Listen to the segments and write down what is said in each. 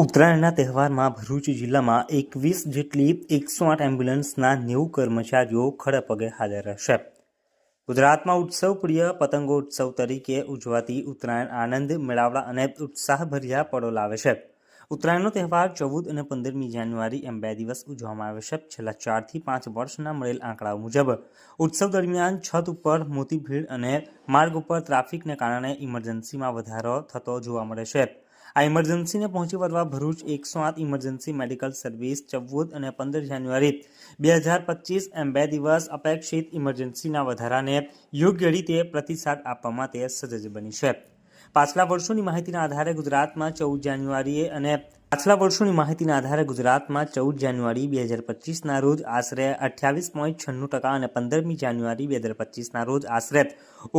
ઉત્તરાયણના તહેવારમાં ભરૂચ જિલ્લામાં એકવીસ જેટલી એકસો આઠ એમ્બ્યુલન્સના નેવું કર્મચારીઓ ખડેપગે હાજર રહેશે. ગુજરાતમાં ઉત્સવપ્રિય પતંગોત્સવ તરીકે ઉજવાતી ઉત્તરાયણ આનંદ, મેળાવડા અને ઉત્સાહભર્યા પળો લાવે છે. ઉત્તરાયણનો તહેવાર ચૌદ અને પંદરમી જાન્યુઆરી એમ બે દિવસ ઉજવવામાં આવે છે. છેલ્લા ચારથી પાંચ વર્ષના મળેલ આંકડાઓ મુજબ, ઉત્સવ દરમિયાન છત ઉપર મોટી ભીડ અને માર્ગ ઉપર ટ્રાફિકને કારણે ઇમરજન્સીમાં વધારો થતો જોવા મળે છે. આ ઇમરજન્સીને પહોંચી વળવા ભરૂચ એકસો આઠ ઇમરજન્સી મેડિકલ સર્વિસ ચૌદ અને પંદર જાન્યુઆરી બે હજાર પચીસ એમ બે દિવસ અપેક્ષિત ઇમરજન્સીના વધારાને યોગ્ય રીતે પ્રતિસાદ આપવા માટે સજજ બની છે. પાછલા વર્ષોની માહિતીના આધારે ગુજરાતમાં ચૌદ જાન્યુઆરીએ અને પાછલા વર્ષોની માહિતીના આધારે ગુજરાતમાં ચૌદ જાન્યુઆરી બે હજાર પચીસના રોજ આશરે અઠ્યાવીસ પોઈન્ટ છન્નું ટકા અને પંદરમી જાન્યુઆરી બે હજાર પચીસના રોજ આશરે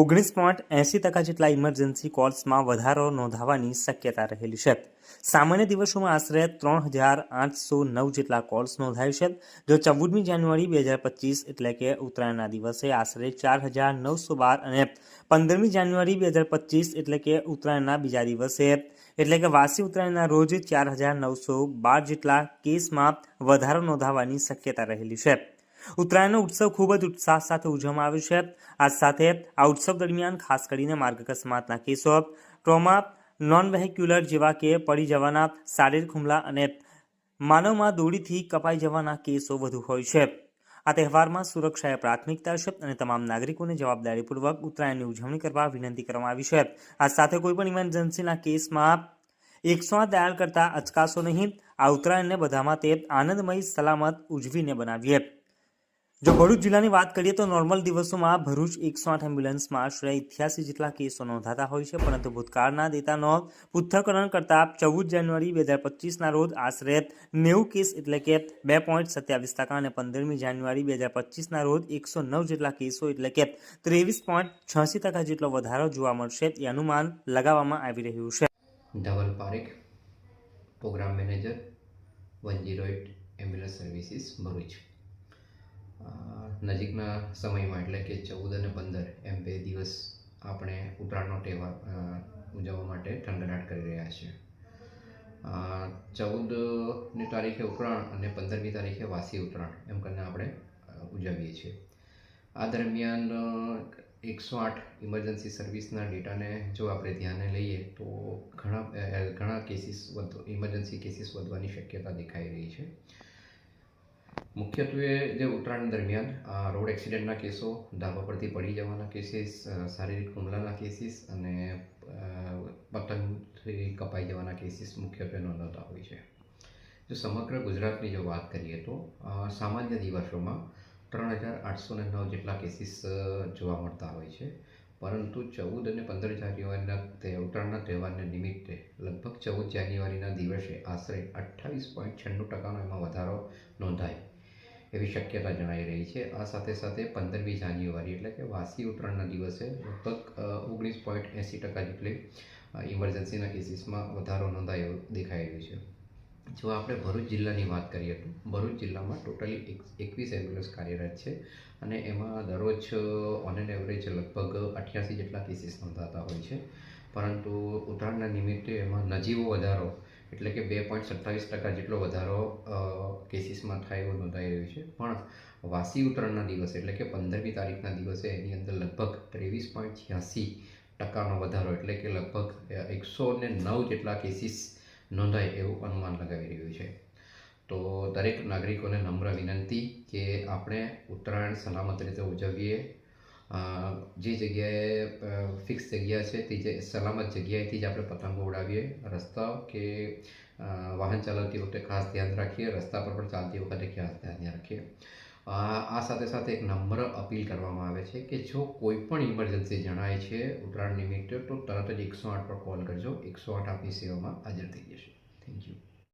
ઓગણીસ પોઈન્ટ એંસી ટકા જેટલા ઇમરજન્સી કોલ્સમાં વધારો નોંધાવાની શક્યતા રહેલી છે. સામાન્ય દિવસોમાં આશરે ત્રણ હજાર આઠસો નવ જેટલા કોલ્સ નોંધાય છે. જો ચૌદમી જાન્યુઆરી બે હજાર પચીસ એટલે કે ઉત્તરાયણના દિવસે આશરે ચાર હજાર નવસો બાર અને પંદરમી જાન્યુઆરી બે હજાર પચીસ એટલે કે ઉત્તરાયણના બીજા દિવસે, એટલે કે વાસી ઉત્તરાયણના રોજ ચાર હજાર નવસો બાર જેટલા કેસમાં વધારો નોંધાવાની શક્યતા રહેલી છે. ઉત્તરાયણનો ઉત્સવ ખૂબ જ ઉત્સાહ સાથે ઉજવવામાં આવે છે. આ સાથે આ ઉત્સવ દરમિયાન ખાસ કરીને માર્ગ અકસ્માતના કેસો, ટ્રોમા નોન વેહિક્યુલર જેવા કે પડી જવાના શારીરિક હુમલા અને માનવમાં દોડીથી કપાઈ જવાના કેસો વધુ હોય છે. આ તહેવારમાં સુરક્ષા એ પ્રાથમિકતા છે અને તમામ નાગરિકોને જવાબદારીપૂર્વક ઉત્તરાયણની ઉજવણી કરવા વિનંતી કરવામાં આવી છે. આ સાથે કોઈપણ ઇમરજન્સીના કેસમાં એકસો આઠ ડાયલ કરતા અચકાશો નહીં. આ ઉત્તરાયણને બધામાં તે આનંદમય, સલામત, ઉજવીને બનાવીએ. જો ભરૂચ જિલ્લાની વાત કરીએ તો નોર્મલ દિવસોમાં ભરૂચ એકસો આઠ એમ્બ્યુલન્સમાં આશરે ઇઠ્યાસી જેટલા કેસો નોંધાતા હોય છે, પરંતુ ભૂતકાળના ડેટાનો પૃથ્થકરણ કરતા ચૌદ જાન્યુઆરી બે હજાર પચીસના રોજ આશરે નેવું કેસ એટલે કે બે પોઈન્ટ સત્યાવીસ ટકા અને પંદરમી જાન્યુઆરી બે હજાર પચીસના રોજ એકસો નવ જેટલા કેસો એટલે કે ત્રેવીસ પોઈન્ટ છ્યાસી ટકા જેટલો વધારો જોવા મળશે એ અનુમાન લગાવવામાં આવી રહ્યું છે. Dhaval Parekh, programme manager one zero eight ambulance services Bharuch. નજીકના સમયમાં એટલે કે ચૌદ અને પંદર એમ બે દિવસ આપણે ઉત્તરાયણનો તહેવાર ઉજવવા માટે ઠંડડાટ કરી રહ્યા છીએ ચૌદની તારીખે ઉત્તરાયણ અને પંદરમી તારીખે વાસી ઉત્તરાયણ એમ કરીને આપણે ઉજવીએ છીએ. આ દરમિયાન એકસો આઠ ઇમરજન્સી સર્વિસના ડેટાને જો આપણે ધ્યાને લઈએ તો ઘણા ઘણા કેસીસ વધુ ઇમરજન્સી કેસીસ વધવાની શક્યતા દેખાઈ રહી છે. મુખ્યત્વે જે ઉત્તરાયણ દરમિયાન રોડ એક્સિડન્ટના કેસો ધાબા પરથી પડી જવાના કેસીસ શારીરિક હુમલાના કેસીસ અને પતંગથી કપાઈ જવાના કેસીસ મુખ્યત્વે નોંધાતા હોય છે. જો સમગ્ર ગુજરાતની જો વાત કરીએ તો સામાન્ય દિવસોમાં ત્રણ હજાર આઠસો ને નવ જેટલા કેસીસ જોવા મળતા હોય છે. પરંતુ ચૌદ અને પંદર જાન્યુઆરીના તે, ઉત્તરાયણના તહેવારને નિમિત્તે લગભગ ચૌદ જાન્યુઆરીના દિવસે આશરે અઠ્ઠાવીસ પોઈન્ટ છન્નું ટકાનો એમાં વધારો નોંધાય. એવી શક્યતા જણાઈ રહી છે. આ સાથે સાથે પંદરમી જાન્યુઆરી એટલે કે વાસી ઉત્તરાયણના દિવસે લગભગ ઓગણીસ પોઈન્ટ એંસી ટકા જેટલી ઇમરજન્સીના કેસીસમાં વધારો નોંધાયો દેખાઈ રહ્યો છે. જો આપણે ભરૂચ જિલ્લાની વાત કરીએ તો ભરૂચ જિલ્લામાં ટોટલી એક એકવીસ એમ્બ્યુલન્સ કાર્યરત છે અને એમાં દરરોજ ઓન એન એવરેજ લગભગ અઠ્યાસી જેટલા કેસીસ નોંધાતા હોય છે. પરંતુ ઉત્તરાયણના નિમિત્તે એમાં નજીવો વધારો એટલે કે બે પોઈન્ટ સત્તાવીસ ટકા જેટલો વધારો કેસીસમાં થાય એવો નોંધાઈ રહ્યો છે. પણ વાસી ઉત્તરાયણના દિવસે એટલે કે પંદરમી તારીખના દિવસે એની અંદર લગભગ ત્રેવીસ પોઈન્ટ છ્યાસી ટકાનો વધારો એટલે કે લગભગ એકસો ને નવ જેટલા કેસીસ નોંધાય એવું અનુમાન લગાવી રહ્યું છે. તો દરેક નાગરિકોને નમ્ર વિનંતી કે આપણે ઉત્તરાયણ સલામત રીતે ઉજવીએ. જે જગ્યાએ ફિક્સ જગ્યા છે તે જે સલામત જગ્યાએથી જ આપણે પતંગો ઉડાવીએ. રસ્તા કે વાહન ચલાવતી વખતે ખાસ ધ્યાન રાખીએ. રસ્તા પર પણ ચાલતી વખતે ખાસ ધ્યાન રાખીએ. આ સાથે સાથે એક નમ્ર અપીલ કરવામાં આવે છે કે જો કોઈ પણ ઇમરજન્સી જણાય છે ઉત્તરાયણ નિમિત્તે, તો તરત જ એકસો આઠ પર કોલ કરજો. એકસો આઠ આપની સેવામાં હાજર થઈ જશે. Thank you